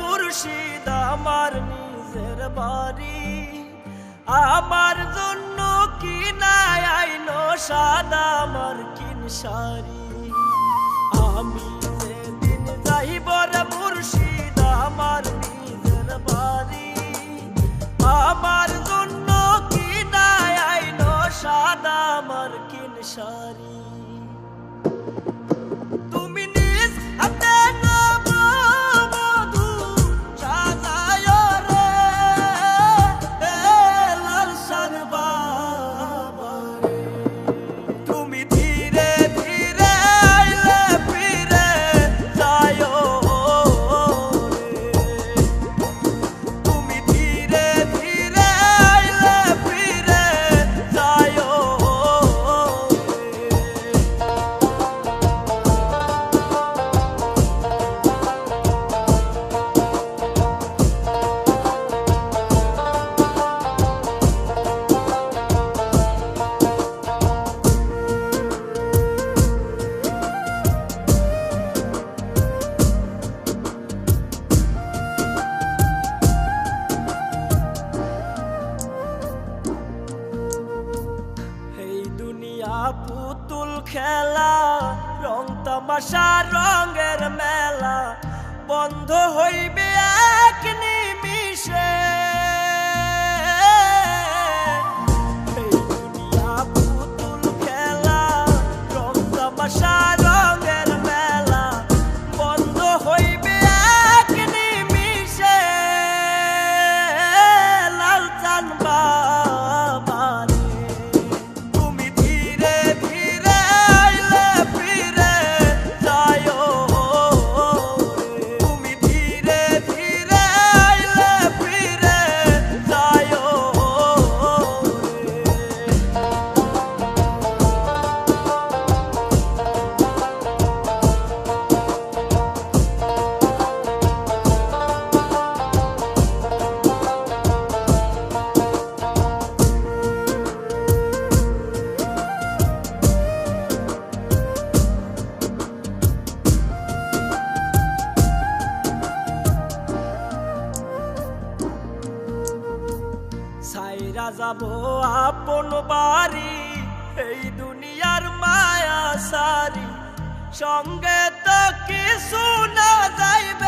মুর্শিদ আমার নিজের বাড়ি। আমার জন্য কি নাই আইলো সাদা, আমার কিন সারি। আমি যেদিন যাইব রে মুর্শিদ আমার নিজের বাড়ি। আমার জন্য কি নাই আইলো সাদা, আমার কিন শাড়ি খেলা রং তামাশা রঙের মেলা বন্ধ হইবে এক নিমিষে। ফিরা যাব আপন বাড়ি। এই দুনিয়ার মায়া সারি। সঙ্গে তো কিছু না যাইবে।